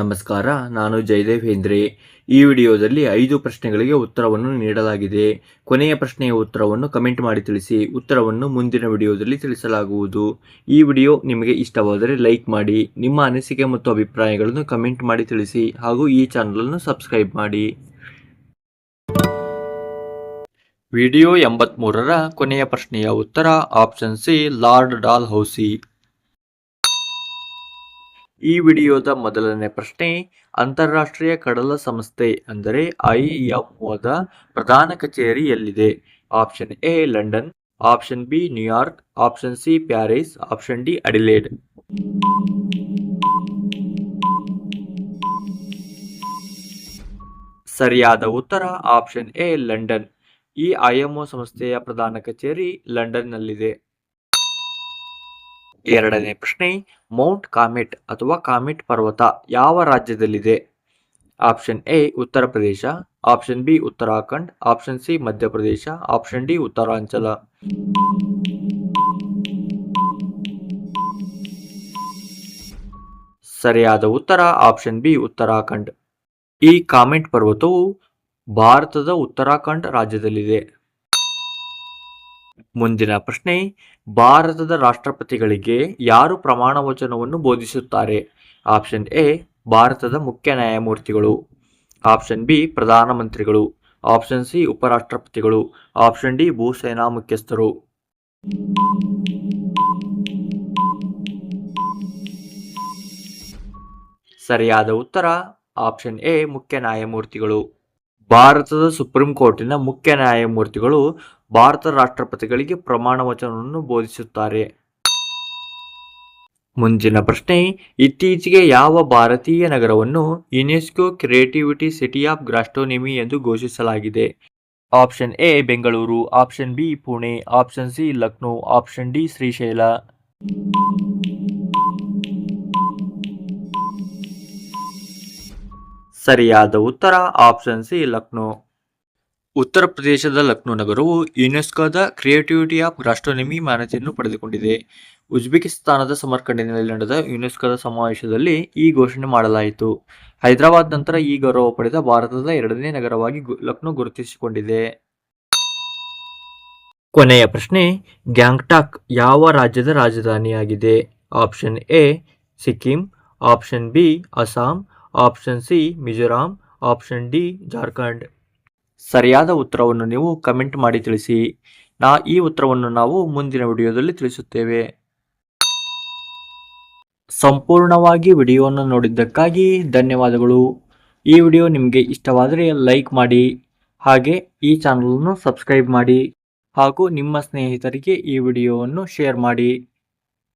ನಮಸ್ಕಾರ, ನಾನು ಜಯದೇವ್ ಹೇಂದ್ರೆ. ಈ ವಿಡಿಯೋದಲ್ಲಿ ಐದು ಪ್ರಶ್ನೆಗಳಿಗೆ ಉತ್ತರವನ್ನು ನೀಡಲಾಗಿದೆ. ಕೊನೆಯ ಪ್ರಶ್ನೆಯ ಉತ್ತರವನ್ನು ಕಮೆಂಟ್ ಮಾಡಿ ತಿಳಿಸಿ, ಉತ್ತರವನ್ನು ಮುಂದಿನ ವಿಡಿಯೋದಲ್ಲಿ ತಿಳಿಸಲಾಗುವುದು. ಈ ವಿಡಿಯೋ ನಿಮಗೆ ಇಷ್ಟವಾದರೆ ಲೈಕ್ ಮಾಡಿ, ನಿಮ್ಮ ಅನಿಸಿಕೆ ಮತ್ತು ಅಭಿಪ್ರಾಯಗಳನ್ನು ಕಮೆಂಟ್ ಮಾಡಿ ತಿಳಿಸಿ ಹಾಗೂ ಈ ಚಾನಲನ್ನು ಸಬ್ಸ್ಕ್ರೈಬ್ ಮಾಡಿ. ವಿಡಿಯೋ ಎಂಬತ್ಮೂರರ ಕೊನೆಯ ಪ್ರಶ್ನೆಯ ಉತ್ತರ, option C, Lord Dalhousie ಈ ವಿಡಿಯೋದ ಮೊದಲನೇ ಪ್ರಶ್ನೆ, ಅಂತಾರಾಷ್ಟ್ರೀಯ ಕಡಲ ಸಂಸ್ಥೆ ಅಂದರೆ ಐ ಎಂಒದ ಪ್ರಧಾನ ಕಚೇರಿ ಎಲ್ಲಿದೆ option A, London. Option B, New York. Option C, Paris. Option D, Adelaide. ಸರಿಯಾದ ಉತ್ತರ, ಆಪ್ಷನ್ ಎ, ಲಂಡನ್. ಈ ಐಎಂಒ ಸಂಸ್ಥೆಯ ಪ್ರಧಾನ ಕಚೇರಿ ಲಂಡನ್ನಲ್ಲಿದೆ. ಎರಡನೇ ಪ್ರಶ್ನೆ, ಮೌಂಟ್ ಕಾಮೆಟ್ ಅಥವಾ ಕಾಮೆಟ್ ಪರ್ವತ ಯಾವ ರಾಜ್ಯದಲ್ಲಿದೆ? Option A, Uttar Pradesh, option B, Uttarakhand, option C, Madhya Pradesh, option D, Uttaranchal. ಸರಿಯಾದ ಉತ್ತರ, ಆಪ್ಷನ್ ಬಿ, ಉತ್ತರಾಖಂಡ್. ಈ ಕಾಮೆಂಟ್ ಪರ್ವತವು ಭಾರತದ ಉತ್ತರಾಖಂಡ್ ರಾಜ್ಯದಲ್ಲಿದೆ. ಮುಂದಿನ ಪ್ರಶ್ನೆ, ಭಾರತದ ರಾಷ್ಟ್ರಪತಿಗಳಿಗೆ ಯಾರು ಪ್ರಮಾಣ ವಚನವನ್ನು ಬೋಧಿಸುತ್ತಾರೆ? ಆಪ್ಷನ್ ಎ, ಭಾರತದ ಮುಖ್ಯ ನ್ಯಾಯಮೂರ್ತಿಗಳು. ಆಪ್ಷನ್ ಬಿ, ಪ್ರಧಾನಮಂತ್ರಿಗಳು. ಆಪ್ಷನ್ ಸಿ, ಉಪರಾಷ್ಟ್ರಪತಿಗಳು. ಆಪ್ಷನ್ ಡಿ, ಭೂಸೇನಾ ಮುಖ್ಯಸ್ಥರು. ಸರಿಯಾದ ಉತ್ತರ, ಆಪ್ಷನ್ ಎ, ಮುಖ್ಯ ನ್ಯಾಯಮೂರ್ತಿಗಳು. ಭಾರತದ ಸುಪ್ರೀಂ ಕೋರ್ಟಿನ ಮುಖ್ಯ ನ್ಯಾಯಮೂರ್ತಿಗಳು ಭಾರತ ರಾಷ್ಟ್ರಪತಿಗಳಿಗೆ ಪ್ರಮಾಣ ವಚನವನ್ನು ಬೋಧಿಸುತ್ತಾರೆ. ಮುಂದಿನ ಪ್ರಶ್ನೆ, ಇತ್ತೀಚೆಗೆ ಯಾವ ಭಾರತೀಯ ನಗರವನ್ನು UNESCO creativity city of gastronomy ಎಂದು ಘೋಷಿಸಲಾಗಿದೆ? Option A, Bengaluru, option B, Pune, option C, Lucknow, option D, Srisailam. ಸರಿಯಾದ ಉತ್ತರ ಆಪ್ಷನ್ ಸಿ ಲಕ್ನೋ. ಉತ್ತರ ಪ್ರದೇಶದ ಲಕ್ನೋ ನಗರವು ಯುನೆಸ್ಕೋದ ಕ್ರಿಯೇಟಿವಿಟಿ ಆಫ್ ಗ್ರಾಸ್ಟ್ರೋನಮಿ ಮಾನ್ಯತೆಯನ್ನು ಪಡೆದುಕೊಂಡಿದೆ. ಉಜ್ಬೇಕಿಸ್ತಾನದ ಸಮರ್ಕಂಡಿನಲ್ಲಿ ನಡೆದ ಯುನೆಸ್ಕೋದ ಸಮಾವೇಶದಲ್ಲಿ ಈ ಘೋಷಣೆ ಮಾಡಲಾಯಿತು. ಹೈದರಾಬಾದ್ ನಂತರ ಈ ಗೌರವ ಪಡೆದ ಭಾರತದ ಎರಡನೇ ನಗರವಾಗಿ ಲಕ್ನೋ ಗುರುತಿಸಿಕೊಂಡಿದೆ. ಕೊನೆಯ ಪ್ರಶ್ನೆ, ಗ್ಯಾಂಗ್ಟಾಕ್ ಯಾವ ರಾಜ್ಯದ ರಾಜಧಾನಿಯಾಗಿದೆ? Option A Sikkim. Option B Assam. Option C Mizoram option D Jharkhand ಸರಿಯಾದ ಉತ್ತರವನ್ನು ನೀವು ಕಮೆಂಟ್ ಮಾಡಿ ತಿಳಿಸಿ. ನಾ ಈ ಉತ್ತರವನ್ನು ನಾವು ಮುಂದಿನ ವಿಡಿಯೋದಲ್ಲಿ ತಿಳಿಸುತ್ತೇವೆ. ಸಂಪೂರ್ಣವಾಗಿ ವಿಡಿಯೋವನ್ನು ನೋಡಿದ್ದಕ್ಕಾಗಿ ಧನ್ಯವಾದಗಳು. ಈ ವಿಡಿಯೋ ನಿಮಗೆ ಇಷ್ಟವಾದರೆ ಲೈಕ್ ಮಾಡಿ, ಹಾಗೆ ಈ ಚಾನಲನ್ನು ಸಬ್ಸ್ಕ್ರೈಬ್ ಮಾಡಿ, ಹಾಗೂ ನಿಮ್ಮ ಸ್ನೇಹಿತರಿಗೆ ಈ ವಿಡಿಯೋವನ್ನು ಶೇರ್ ಮಾಡಿ.